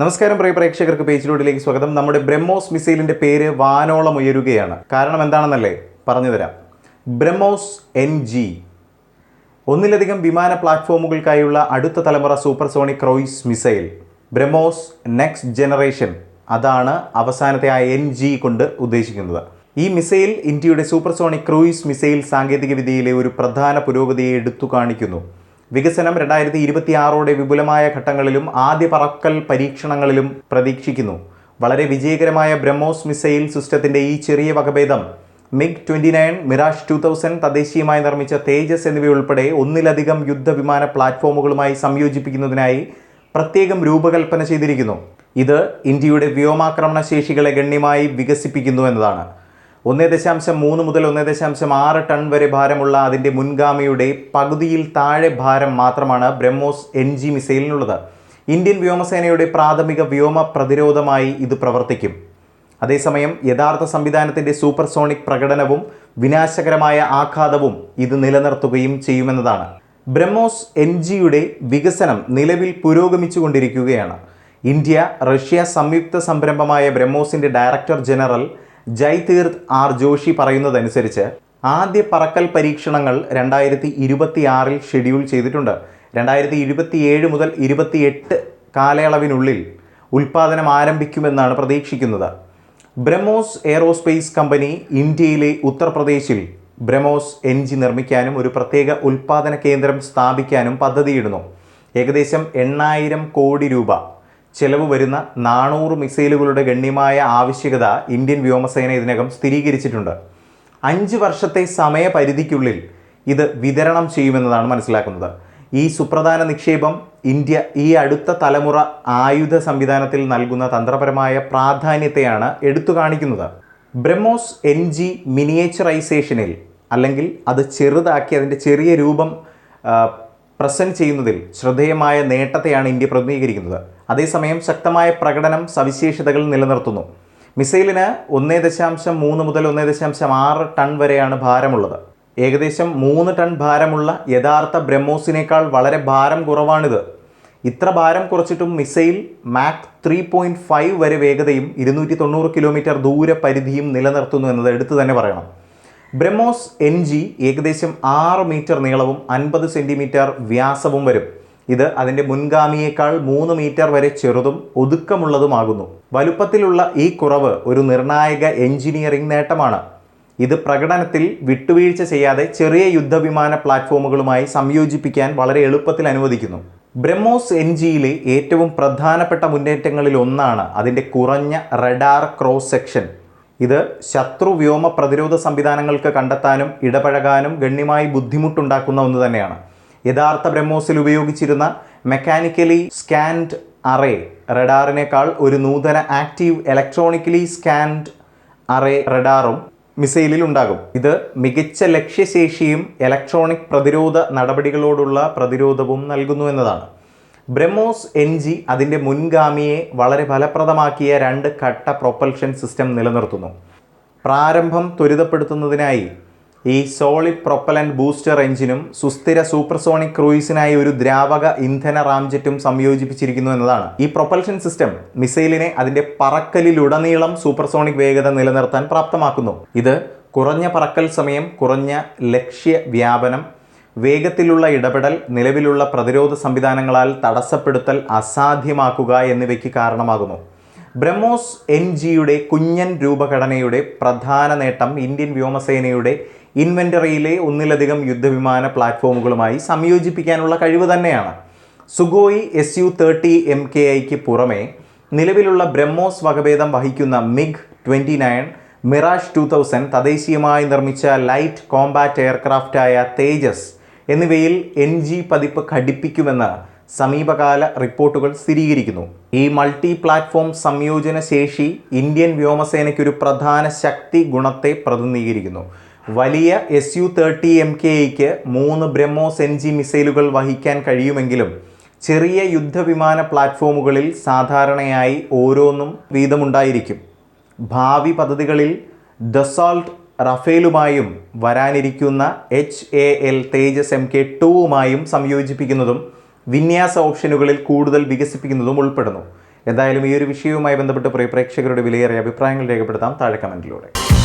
നമസ്കാരം പ്രിയ പ്രേക്ഷകർക്ക് പേജ് പേജിലൂടെയിലേക്ക് സ്വാഗതം. നമ്മുടെ ബ്രഹ്മോസ് മിസൈലിന്റെ പേര് വാനോളം ഉയരുകയാണ്. കാരണം എന്താണെന്നല്ലേ പറഞ്ഞുതരാം. BrahMos N G. ഒന്നിലധികം വിമാന പ്ലാറ്റ്ഫോമുകൾക്കായുള്ള അടുത്ത തലമുറ supersonic cruise missile. BrahMos next generation. അതാണ് അവസാനത്തെ ആ എൻ ജി കൊണ്ട് ഉദ്ദേശിക്കുന്നത്. ഈ മിസൈൽ ഇന്ത്യയുടെ സൂപ്പർസോണിക് ക്രൂയിസ് മിസൈൽ സാങ്കേതികവിദ്യയിലെ ഒരു പ്രധാന പുരോഗതിയെ എടുത്തു കാണിക്കുന്നു. വികസനം രണ്ടായിരത്തി ഇരുപത്തി ആറോടെ വിപുലമായ ഘട്ടങ്ങളിലും ആദ്യ പറക്കൽ പരീക്ഷണങ്ങളിലും പ്രതീക്ഷിക്കുന്നു. വളരെ വിജയകരമായ ബ്രഹ്മോസ് മിസൈൽ സിസ്റ്റത്തിന്റെ ഈ ചെറിയ വകഭേദം MiG twenty nine Mirage two thousand തദ്ദേശീയമായി നിർമ്മിച്ച തേജസ് എന്നിവയുൾപ്പെടെ ഒന്നിലധികം യുദ്ധവിമാന പ്ലാറ്റ്ഫോമുകളുമായി സംയോജിപ്പിക്കുന്നതിനായി പ്രത്യേകം രൂപകൽപ്പന ചെയ്തിരിക്കുന്നു. ഇത് ഇന്ത്യയുടെ വ്യോമാക്രമണ ശേഷികളെ ഗണ്യമായി വികസിപ്പിക്കുന്നു എന്നതാണ്. ഒന്ന് ദശാംശം മൂന്ന് മുതൽ ഒന്നേ ദശാംശം ആറ് ടൺ വരെ ഭാരമുള്ള അതിന്റെ മുൻഗാമിയുടെ പകുതിയിൽ താഴെ ഭാരം മാത്രമാണ് ബ്രഹ്മോസ് എൻ ജി മിസൈലിനുള്ളത്. ഇന്ത്യൻ വ്യോമസേനയുടെ പ്രാഥമിക വ്യോമ പ്രതിരോധമായി ഇത് പ്രവർത്തിക്കും. അതേസമയം യഥാർത്ഥ സംവിധാനത്തിന്റെ സൂപ്പർസോണിക് പ്രകടനവും വിനാശകരമായ ആഘാതവും ഇത് നിലനിർത്തുകയും ചെയ്യുമെന്നതാണ്. ബ്രഹ്മോസ് എൻ ജിയുടെ വികസനം നിലവിൽ പുരോഗമിച്ചുകൊണ്ടിരിക്കുകയാണ്. ഇന്ത്യ റഷ്യ സംയുക്ത സംരംഭമായ ബ്രഹ്മോസിന്റെ director general Jaitirth R Joshi പറയുന്നതനുസരിച്ച് ആദ്യ പറക്കൽ പരീക്ഷണങ്ങൾ രണ്ടായിരത്തി ഇരുപത്തിയാറിൽ ഷെഡ്യൂൾ ചെയ്തിട്ടുണ്ട്. രണ്ടായിരത്തി ഇരുപത്തിയേഴ് മുതൽ ഇരുപത്തിയെട്ട് കാലയളവിനുള്ളിൽ ഉൽപ്പാദനം ആരംഭിക്കുമെന്നാണ് പ്രതീക്ഷിക്കുന്നത്. ബ്രഹ്മോസ് എയറോസ്പേസ് കമ്പനി ഇന്ത്യയിലെ ഉത്തർപ്രദേശിൽ ബ്രഹ്മോസ് എൻജി നിർമ്മിക്കാനും ഒരു പ്രത്യേക ഉൽപ്പാദന കേന്ദ്രം സ്ഥാപിക്കാനും പദ്ധതിയിടുന്നു. ഏകദേശം എണ്ണായിരം കോടി രൂപ ചെലവ് വരുന്ന നാനൂറ് മിസൈലുകളുടെ ഗണ്യമായ ആവശ്യകത ഇന്ത്യൻ വ്യോമസേന ഇതിനകം സ്ഥിരീകരിച്ചിട്ടുണ്ട്. അഞ്ച് വർഷത്തെ സമയപരിധിക്കുള്ളിൽ ഇത് വിതരണം ചെയ്യുമെന്നതാണ് മനസ്സിലാക്കുന്നത്. ഈ സുപ്രധാന നിക്ഷേപം ഇന്ത്യ ഈ അടുത്ത തലമുറ ആയുധ സംവിധാനത്തിൽ നൽകുന്ന തന്ത്രപരമായ പ്രാധാന്യത്തെയാണ് എടുത്തു കാണിക്കുന്നത്. ബ്രഹ്മോസ് എൻ ജി മിനിയേച്ചറൈസേഷനിൽ അല്ലെങ്കിൽ അത് ചെറുതാക്കി അതിന്റെ ചെറിയ രൂപം പ്രസന്റ് ചെയ്യുന്നതിൽ ശ്രദ്ധേയമായ നേട്ടത്തെയാണ് ഇന്ത്യ പ്രതിനിധീകരിക്കുന്നത്. അതേസമയം ശക്തമായ പ്രകടനം സവിശേഷതകൾ നിലനിർത്തുന്നു. മിസൈലിന് ഒന്നേ ദശാംശം മൂന്ന് മുതൽ ഒന്നേ ദശാംശം ആറ് ടൺ വരെയാണ് ഭാരമുള്ളത്. ഏകദേശം മൂന്ന് ടൺ ഭാരമുള്ള യഥാർത്ഥ ബ്രഹ്മോസിനേക്കാൾ വളരെ ഭാരം കുറവാണിത്. ഇത്ര ഭാരം കുറച്ചിട്ടും missile Mach three point five വരെ വേഗതയും ഇരുന്നൂറ്റി തൊണ്ണൂറ് കിലോമീറ്റർ ദൂര പരിധിയും നിലനിർത്തുന്നു എന്നത് എടുത്തു തന്നെ പറയണം. ബ്രഹ്മോസ് എൻ ജി ഏകദേശം ആറ് മീറ്റർ നീളവും അൻപത് സെന്റിമീറ്റർ വ്യാസവും വരും. ഇത് അതിന്റെ മുൻഗാമിയേക്കാൾ മൂന്ന് മീറ്റർ വരെ ചെറുതും ഒതുക്കമുള്ളതുമാകുന്നു. വലുപ്പത്തിലുള്ള ഈ കുറവ് ഒരു നിർണായക എഞ്ചിനീയറിംഗ് നേട്ടമാണ്. ഇത് പ്രകടനത്തിൽ വിട്ടുവീഴ്ച ചെയ്യാതെ ചെറിയ യുദ്ധവിമാന പ്ലാറ്റ്ഫോമുകളുമായി സംയോജിപ്പിക്കാൻ വളരെ എളുപ്പത്തിൽ അനുവദിക്കുന്നു. ബ്രഹ്മോസ് എൻ ജിയിലെ ഏറ്റവും പ്രധാനപ്പെട്ട മുന്നേറ്റങ്ങളിൽ ഒന്നാണ് അതിന്റെ കുറഞ്ഞ റഡാർ ക്രോസ് സെക്ഷൻ. ഇത് ശത്രു വ്യോമ പ്രതിരോധ സംവിധാനങ്ങൾക്ക് കണ്ടെത്താനും ഇടപഴകാനും ഗണ്യമായി ബുദ്ധിമുട്ടുണ്ടാക്കുന്ന ഒന്ന് തന്നെയാണ്. യഥാർത്ഥ ബ്രഹ്മോസിൽ ഉപയോഗിച്ചിരുന്ന മെക്കാനിക്കലി സ്കാൻഡ് അറേ റഡാറിനേക്കാൾ ഒരു നൂതന ആക്റ്റീവ് ഇലക്ട്രോണിക്കലി സ്കാൻഡ് അറേ റഡാറും മിസൈലിൽ ഉണ്ടാകും. ഇത് മികച്ച ലക്ഷ്യശേഷിയും ഇലക്ട്രോണിക് പ്രതിരോധ നടപടികളോടുള്ള പ്രതിരോധവും നൽകുന്നു എന്നതാണ്. ബ്രഹ്മോസ് എൻ ജി അതിന്റെ മുൻഗാമിയെ വളരെ ഫലപ്രദമാക്കിയ രണ്ട് ഘട്ട പ്രൊപ്പൽഷൻ സിസ്റ്റം നിലനിർത്തുന്നു. പ്രാരംഭം ത്വരിതപ്പെടുത്തുന്നതിനായി ഈ സോളിഡ് പ്രൊപ്പലന്റ് ബൂസ്റ്റർ എഞ്ചിനും സുസ്ഥിര സൂപ്പർസോണിക് ക്രൂയിസിനായി ഒരു ദ്രാവക ഇന്ധന റാംജെറ്റും സംയോജിപ്പിച്ചിരിക്കുന്നു എന്നതാണ്. ഈ പ്രൊപ്പൽഷൻ സിസ്റ്റം മിസൈലിനെ അതിന്റെ പറക്കലിലുടനീളം സൂപ്പർസോണിക് വേഗത നിലനിർത്താൻ പ്രാപ്തമാക്കുന്നു. ഇത് കുറഞ്ഞ പറക്കൽ സമയം കുറഞ്ഞ ലക്ഷ്യ വ്യാപനം വേഗത്തിലുള്ള ഇടപെടൽ നിലവിലുള്ള പ്രതിരോധ സംവിധാനങ്ങളാൽ തടസ്സപ്പെടുത്തൽ അസാധ്യമാക്കുക എന്നിവയ്ക്ക് കാരണമാകുന്നു. ബ്രഹ്മോസ് എൻ ജിയുടെ കുഞ്ഞൻ രൂപഘടനയുടെ പ്രധാന നേട്ടം ഇന്ത്യൻ വ്യോമസേനയുടെ ഇൻവെന്ററിയിലെ ഒന്നിലധികം യുദ്ധവിമാന പ്ലാറ്റ്ഫോമുകളുമായി സംയോജിപ്പിക്കാനുള്ള കഴിവ് തന്നെയാണ്. Sukhoi S U thirty M K ഐക്ക് പുറമെ നിലവിലുള്ള ബ്രഹ്മോസ് വകഭേദം വഹിക്കുന്ന MiG twenty nine Mirage two thousand തദ്ദേശീയമായി നിർമ്മിച്ച ലൈറ്റ് കോമ്പാറ്റ് എയർക്രാഫ്റ്റായ തേജസ് എന്നിവയിൽ എൻ ജി പതിപ്പ് ഘടിപ്പിക്കുമെന്ന് സമീപകാല റിപ്പോർട്ടുകൾ സ്ഥിരീകരിക്കുന്നു. ഈ മൾട്ടി പ്ലാറ്റ്ഫോം സംയോജന ശേഷി ഇന്ത്യൻ വ്യോമസേനയ്ക്കൊരു പ്രധാന ശക്തി ഗുണത്തെ പ്രതിനിധീകരിക്കുന്നു. വലിയ S U thirty M K മൂന്ന് ബ്രഹ്മോസ് എൻ ജി മിസൈലുകൾ വഹിക്കാൻ കഴിയുമെങ്കിലും ചെറിയ യുദ്ധവിമാന പ്ലാറ്റ്ഫോമുകളിൽ സാധാരണയായി ഓരോന്നും വീതമുണ്ടായിരിക്കും. ഭാവി പദ്ധതികളിൽ ദസോൾട്ട് റഫേലുമായും വരാനിരിക്കുന്ന H A L Tejas M K ടൂവുമായും സംയോജിപ്പിക്കുന്നതും വിന്യാസ ഓപ്ഷനുകളിൽ കൂടുതൽ വികസിപ്പിക്കുന്നതും ഉൾപ്പെടുന്നു. എന്തായാലും ഈ ഒരു വിഷയവുമായി ബന്ധപ്പെട്ട് പ്രിയ പ്രേക്ഷകരുടെ വിലയേറിയ അഭിപ്രായങ്ങൾ രേഖപ്പെടുത്താം. താഴെ കമന്റിലൂടെ